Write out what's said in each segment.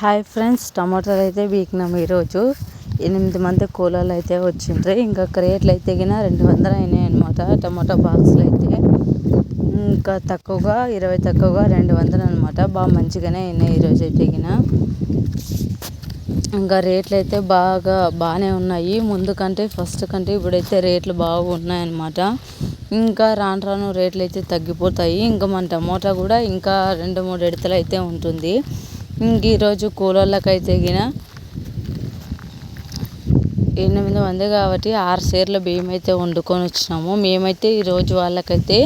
Hi friends టమాటాలు అయితే బీకినాం ఈరోజు. ఎనిమిది మంది కూలర్లు అయితే వచ్చిండ్రు. ఇంకా క్రేట్లు అయితే గిన రెండు వందలు అయినాయి అనమాట టమాటా బాక్స్లు అయితే. ఇంకా తక్కువగా ఇరవై తక్కువగా రెండు వందలు అనమాట బాగా మంచిగానే అయినాయి ఈరోజు అయితే గిన. ఇంకా రేట్లు అయితే బాగా బాగానే ఉన్నాయి. ముందు కంటే ఫస్ట్ కంటే ఇప్పుడైతే రేట్లు బాగా అనమాట ఇంకా రాను రాను రేట్లు అయితే తగ్గిపోతాయి. ఇంకా మన టమోటా కూడా ఇంకా రెండు మూడు ఎడతలు అయితే ఉంటుంది. ఇంక ఈరోజు కూలోళ్ళకైతే గిన ఎనిమిది మంది కాబట్టి ఆరు సేర్ల బియ్యం అయితే వండుకొని వచ్చినాము. మేమైతే ఈరోజు వాళ్ళకైతే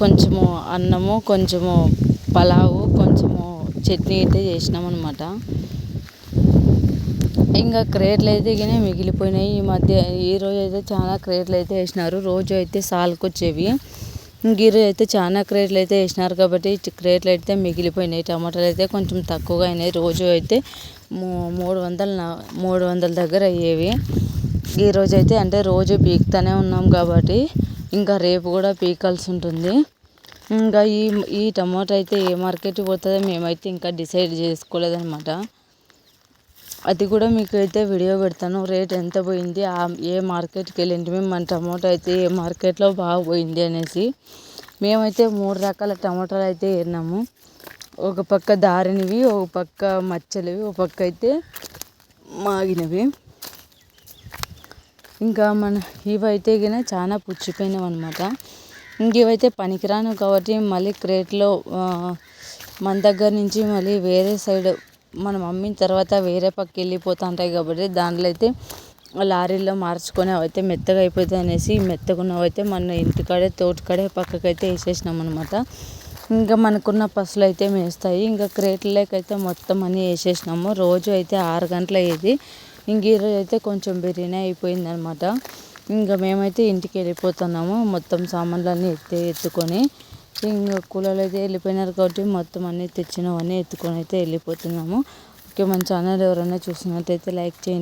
కొంచెము అన్నము కొంచెము పలావు కొంచెము చట్నీ అయితే చేసినాం అనమాట ఇంకా క్రేట్లు అయితే గిన మిగిలిపోయినాయి. ఈ మధ్య ఈరోజు అయితే చాలా క్రేట్లు అయితే వేసినారు. రోజు అయితే సాల్కొచ్చేవి. గిరి అయితే చాలా క్రేట్లు అయితే వేసినారు కాబట్టి క్రేట్లు అయితే మిగిలిపోయినాయి. టమాటాలు అయితే కొంచెం తక్కువగా అయినాయి. రోజు అయితే మూడు వందల మూడు వందల దగ్గర అయ్యేవి. ఈరోజు అయితే అంటే రోజు పీకుతూనే ఉన్నాం కాబట్టి ఇంకా రేపు కూడా పీకాల్సి ఉంటుంది. ఇంకా ఈ ఈ టమాటా అయితే ఏ మార్కెట్కి పోతుందో మేమైతే ఇంకా డిసైడ్ చేసుకోలేదన్నమాట. అది కూడా మీకు అయితే వీడియో పెడతాను. రేట్ ఎంత పోయింది? ఏ మార్కెట్కి వెళ్ళింటిమి మన టమోటా అయితే ఏ మార్కెట్లో బాగా పోయింది అనేసి మేమైతే మూడు రకాల టమోటాలు అయితే ఏరినాము. ఒక పక్క దారినవి ఒక పక్క మచ్చలవి ఒక పక్క అయితే మాగినవి. ఇంకా మన ఇవైతే గిన చాలా పుచ్చిపోయినావు అనమాట ఇంక ఇవైతే పనికిరాను కాబట్టి మళ్ళీ క్రేట్లో మన దగ్గర నుంచి మళ్ళీ వేరే సైడ్ మనం అమ్మిన తర్వాత వేరే పక్కకి వెళ్ళిపోతూ ఉంటాయి కాబట్టి దాంట్లో అయితే లారీలో మార్చుకొని అవైతే మెత్తగా అయిపోతాయి అనేసి మెత్తగా ఉన్నవైతే మన ఇంటికాడే తోటకాడే పక్కకైతే వేసేసినాం అనమాట ఇంకా మనకున్న పసులు అయితే మేస్తాయి. ఇంకా క్రేట్లకైతే మొత్తం అన్నీ వేసేసినాము. రోజు అయితే ఆరు గంటలు అయ్యేది. ఇంక ఈరోజు అయితే కొంచెం బిర్యానీ అయిపోయింది అనమాట ఇంకా మేమైతే ఇంటికి వెళ్ళిపోతున్నాము. మొత్తం సామాన్లన్నీ ఎత్తే ఎత్తుకొని ఇంకా కూలర్లు అయితే వెళ్ళిపోయినారు కాబట్టి మొత్తం అన్నీ తెచ్చినవన్నీ ఎత్తుకొని అయితే వెళ్ళిపోతున్నాము. ఓకే మన ఛానల్ ఎవరైనా చూసినట్టయితే లైక్ చేయండి.